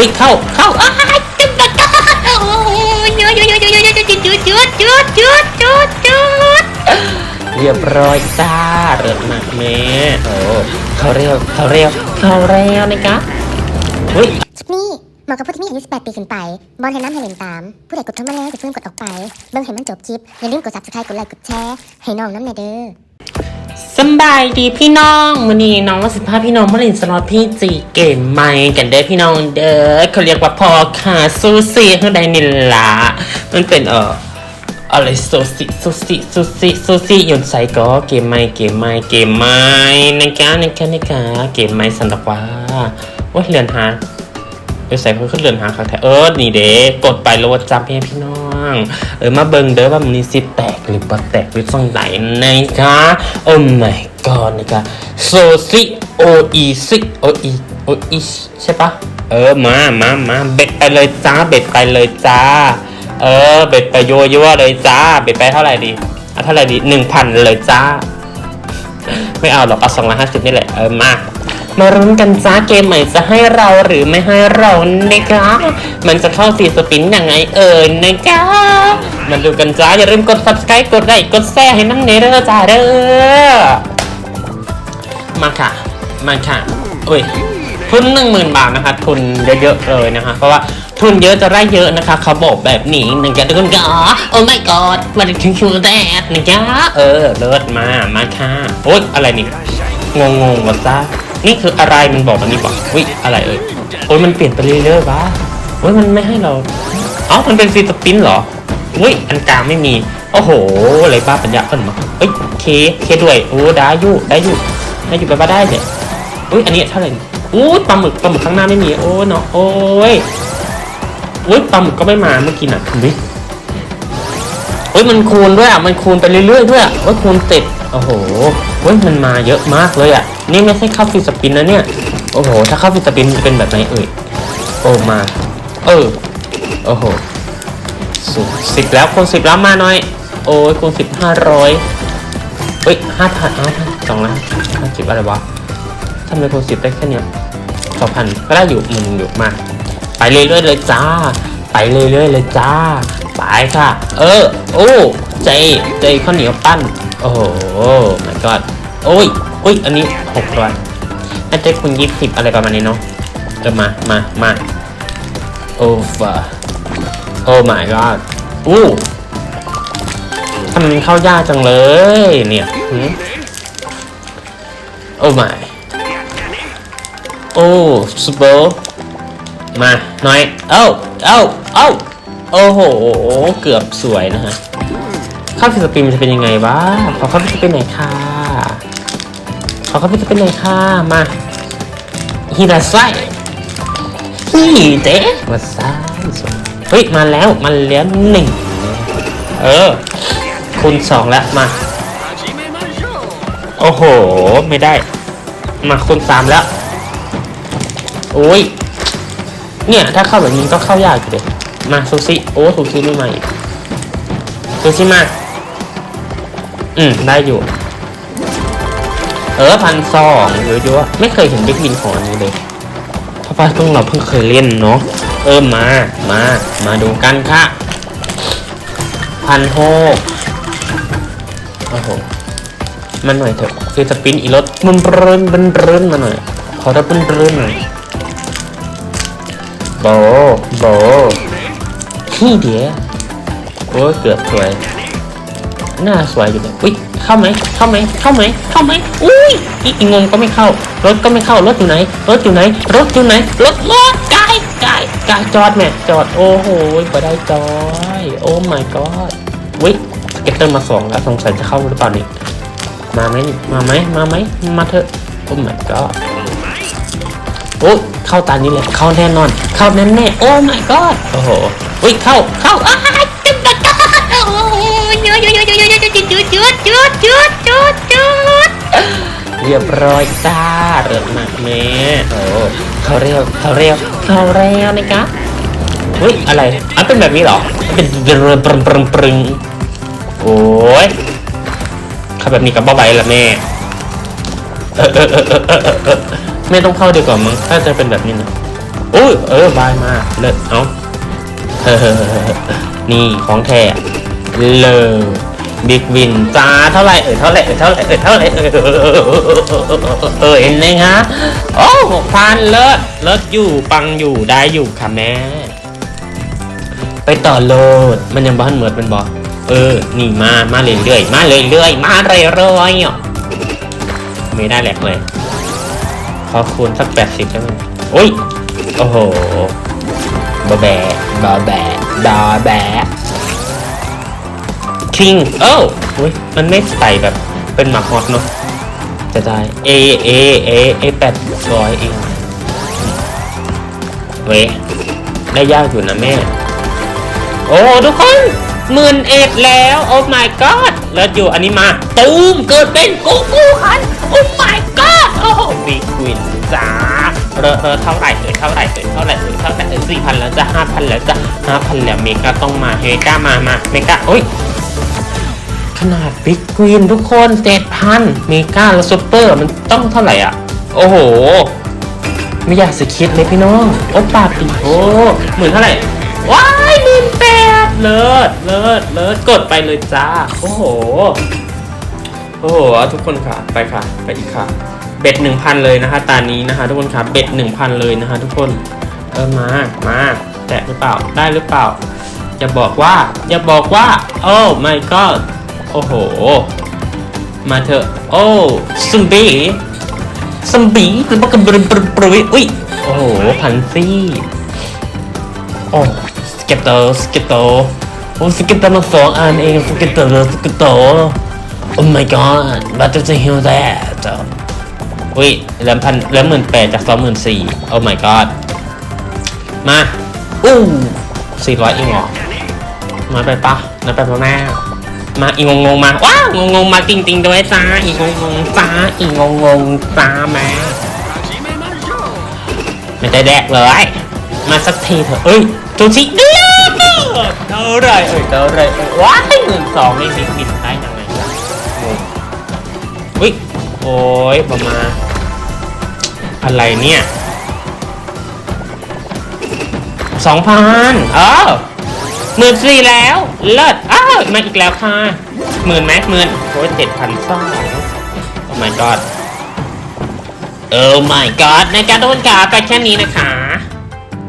อุ้ยเข้าเข้าอ้าจุดจุดโอ้ยเยอะเยอะเยยยอะจุดจุดจุดจุดจุดจุดจุดเรียบร้อยจ้าเริ่มมากแม่โอ้เขาเรียวเขาเรียวเขาเรียวนะจ๊ะอุ้ยคลิปนี้เหมาะกับผู้ที่มีอายุ 18 ปีขึ้นไป บอลให้น้ำให้เล่นตาม ผู้ใดกดเข้ามาแล้วจะเพิ่งกดออกไป เบิ่งให้มันจบคลิป อย่าลืมกด subscribe กดไลค์กดแชร์ ให้น้องน้ำในเด้อ สบายดีพี่น้องวันนี้น้องว่าสิบห้าพี่น้องมาเล่นสล็อตพี่จีเกมใหม่กันเด้อพี่น้องเด้อเขาเรียกว่าพอค่ะซูซี่ข้างในนี่ละมันเป็นเอ่ออะไรซูซี่ซูซี่ซูซี่ซูซี่ยนใส่ก็เกมใหม่เกมใหม่เกมใหม่นะคะนะคะนะคะเกมใหม่สันตะว่าว่าเรือนหาเออใส่เพิ่นขึ้นเรือนหาครั้งแท้เออนี่เด้กดไปแล้วว่าจำให้พี่น้อง เออมาเบิ่งเด้อว่ามันนี่สิแตกหรือบ่แตกหรือส่องไหนนะคะโอ้ my god นะคะโซซิโออีซิโออีโออีใช่ปะเออมามามาเบ็ดไปเลยจ้าเบ็ดไปเลยจ้า เออ เบ็ดไปโยัวยัวๆเลยจ้า เบ็ดไปเท่าไหร่ดีเอาเท่าไหร่ดีหนึ่งพันเลยจ้า ไม่เอาหรอกเอาสองร้อยห้าสิบนี่แหละเออมา มารุ้นกันจ้าเกมใหม่จะให้เราหรือไม่ให้เรานะคะ มันจะเข้าสีสปินยังไงเอ่ยนะคะมาดูกันจ้าอย่าลืมกด subscribe กดไลค์กดแชร์ให้น้ำเนเด้อจ้าเด้อมาค่ะ มาค่ะอุ้ยทุนหนึ่งหมื่นบาทนะคะ ทุนเยอะๆเลยนะคะ เพราะว่าทุนเยอะจะได้เยอะนะคะ เขาบอกแบบนี้หนะจ๊ะทุกคนก็โอ้ my god มันคือแดดนะจ๊ะเออ เลิศมา มาค่ะโอ๊ยอะไรนี่ งงงๆวะจ้า นี่คืออะไรมันบอกมันนี่บอกวิอะไรเอ่ยโอ้ยมันเปลี่ยนไปเรื่อยๆวะโอ้ยมันไม่ให้เราเอ้ามันเป็นซีสปินเหรออุ้ยอันกลางไม่มีโอ้โหอะไรบ้าปัญญาเพิ่นมาเอ้ยเคเคด้วยโอ้ได้อยู่ได้อยู่ได้อยู่ไปบ้าได้เนี่ยอุ้ยอันนี้เท่าไหร่อู้ปลาหมึกปลาหมึกข้างหน้าไม่มีโอ้เนาะโอ้ยอุ้ยปลาหมึกก็ไม่มาเมื่อกี้น่ะวิเฮ้ยมันคูณด้วยอะมันคูณไปเรื่อยๆด้วยอะว่าคูณติดโอ้โหเฮ้ยมันมาเยอะมากเลยอะ นี่ไม่ใช่เข้าฟิสปินนะเนี่ย โอ้โห ถ้าเข้าฟิสปินจะเป็นแบบไหนเอ่ย โอ้มา เออ โอ้โหสิสิบแล้วคูณสิบแล้วมาหน่อย โอ้ยคูณสิบห้าร้อยเฮ้ยห้าพันอ้าวสองล้านห้าสิบอะไรวะทำไมคูณสิบได้แค่เนี้ยสองพันก็ได้อยู่มึงอยู่มา ไปเรื่อยๆเลยจ้า ไปเรื่อยๆเลยจ้า ไปค่ะ เออ โอ้ ใจ ใจข้าวเหนียวปั้น โอ้โห my god โอ้ย อุ้ย อันนี้หกร้อยน่าจะคุณยี่สิบอะไรประมาณนี้เนาะเออมา มา มาโอ้ฟาโอ้ my god อู้ทำไมมันเข้ายากจังเลย เนี่ยโอ้ my โอ้ซูเปอร์มาหน่อย เอ้า เอ้า เอ้า โอ้โห เกือบสวยนะฮะ เข้าฟิสปินมันจะเป็นยังไงวะ ขอเข้าฟิสปินหน่อยค่ะ ขอเข้าฟิสปินหน่อยค่ะ มาฮิราไซฮีเจ๊มาซ่าเฮ้ย มาแล้ว มาแล้วหนึ่งเออ คูณสองแล้ว มา โอ้โห ไม่ได้ มาคูณสามแล้ว โอ้ย เนี่ย ถ้าเข้าแบบนี้ก็เข้ายากเลยมาซูซิ โอ้ซูซิไม่มาอีกซูซิมา อืม ได้อยู่ เออพันสองเยอะๆไม่เคยเห็นเด็กบินของอันนี้เลยเพราะว่าเพิ่งเราเพิ่งเคยเล่นเนาะเออมา มา มาดูกันค่ะพันหกโอ้โหมันหน่อยเถอะคือสปินอีรถมันเรินมันเรินมาหน่อยขอรับมันเรินหน่อยโบโบขี้เดียโอ้เกือบสวย หน้าสวยอยู่เลยอุ้ยเข้าไหมเข้าไหมเข้าไหมเข้าไหมอุ้ยอีอีงงก็ไม่เข้ารถก็ไม่เข้ารถอยู่ไหน รถอยู่ไหน รถอยู่ไหน รถรถกายกายกายจอดแม่จอดโอ้โหบ่ได้จอย โอ้ my god วิสเก็ตเตอร์มาสองแล้วสงสัยจะเข้าหรือเปล่านี่มาไหมมาไหมมาไหมมาเถอะโอ้ my god โอ้เข้าตานี้เลยเข้าแน่นอน เข้าแน่แน่โอ้ my god โอ้โหอุ้ยเข้าเข้าอ้า จุดจุดจุดุดเรียบร้อยจ้าเริ่มมากแม่โอ้เขาเรียกเขาเรียกเขาเรียกนะคะอุ้ยอะไรอันเป็นแบบนี้เหรอมันเป็นเรือปรึงปรึงปรึงโอ้ยเข้าแบบนี้กับบ้าใบละแม่เออเออเออไม่ต้องเข้าดีกว่ามั้งถ้าจะเป็นแบบนี้นะโอ้ยเออบายมาเลิศเอาเฮ้อนี่ของแท้เลอ บิ๊กวินจ้าเท่าไหร่เออเท่าไหร่เออเท่าไหร่เออเท่าไหร่เออเออเห็นไหมฮะโอ้หกพันเลิศเลิศอยู่ปังอยู่ได้อยู่ค่ะแม่ ไปต่อโลดมันยังบ้านเหมือนเป็นบอเออนี่มามาเรื่อยๆมาเรื่อยๆมาเรื่อยๆไม่ได้แหลกเลยขอคูณสักแปดสิบได้ไหมโอ้ยโอ้โหบาแบะบาแบะบาแบะ คิง เอ้าอุ้ยมันไม่ใส่แบบเป็นหมากฮอตเนาะจะได้ A A A A แปดร้อยเองเว้ได้ยากอยู่นะแม่ โอ้ ทุกคนหมื่นเอ็ดแล้ว โอ้ my god แล้วอยู่อันนี้มา ตูมเกิดเป็นกูกูคันโอ้ my god โอ้บิ๊กวินจ้าเรอเรอเท่าไหร่เอ่ยเท่าไหร่เอ่ยเท่าไหร่เอ่ยเท่าไหร่เอ่ยสี่พันแล้วจะห้าพันแล้วจะห้าพันแล้วเมกาต้องมาเมกามามาเมกาโอ้ย ขนาดบิ๊กควีนทุกคนเจ็ดพันเมกาแล้วซูเปอร์มันต้องเท่าไหร่อะ โอ้โห ไม่อยากจะคิดเลยพี่น้อง โอ้ปาปิโอ้หมื่นเท่าไหร่ ว้ายหมื่นแปดเลิศเลิศเลิศกดไปเลยจ้า โอ้โห โอ้โห ทุกคนค่ะ ไปค่ะ ไปอีกค่ะ เบ็ดหนึ่งพันเลยนะคะ ตานี้นะคะ ทุกคนค่ะ เบ็ดหนึ่งพันเลยนะคะ ทุกคน เออมา มา แตะหรือเปล่า ได้หรือเปล่า อย่าบอกว่า อย่าบอกว่า โอ้ไม่ก็ โอ้โห มาเถอะ โอ้ซุมบี้ซุมบี้หรือว่ากระบรบรบรอุ้ย โอ้โห พันซี่ โอ้สเก็ตเตอร์สเก็ตเตอร์โอ้สเก็ตเตอร์มาสองอันเองสเก็ตเตอร์สเก็ตเตอร์โอ้ my god but to heal that อุ้ยเหลือพันเหลือหมื่นแปดจากสองหมื่นสี่โอ้ my god มา อู้สี่ร้อยเองเหรอมาไปปะมาไปปะแม่ มาอีงงงมาว้าวงงงมาจริงๆด้วยจ้าอีงงงจ้าอีงงงจ้าแม่ไม่ได้แดกเลย มาสักทีเถอะเอ้ยจูชิเดือดเท่าไรเอ้ยเท่าไรเอ้ยว้ายหมื่นสองไม่บิดบิดได้ยังไงวะอุ้ยโอ้ยประมาอะไรเนี่ยสองพันเออ หมื่นสี่แล้วเลิศอ้าวมาอีกแล้วค่ะหมื่นไหมหมื่นโอ้ยเจ็ดพันสองโอ้ my god โอ้ my god ในการโดนกาไปแค่นี้นะคะ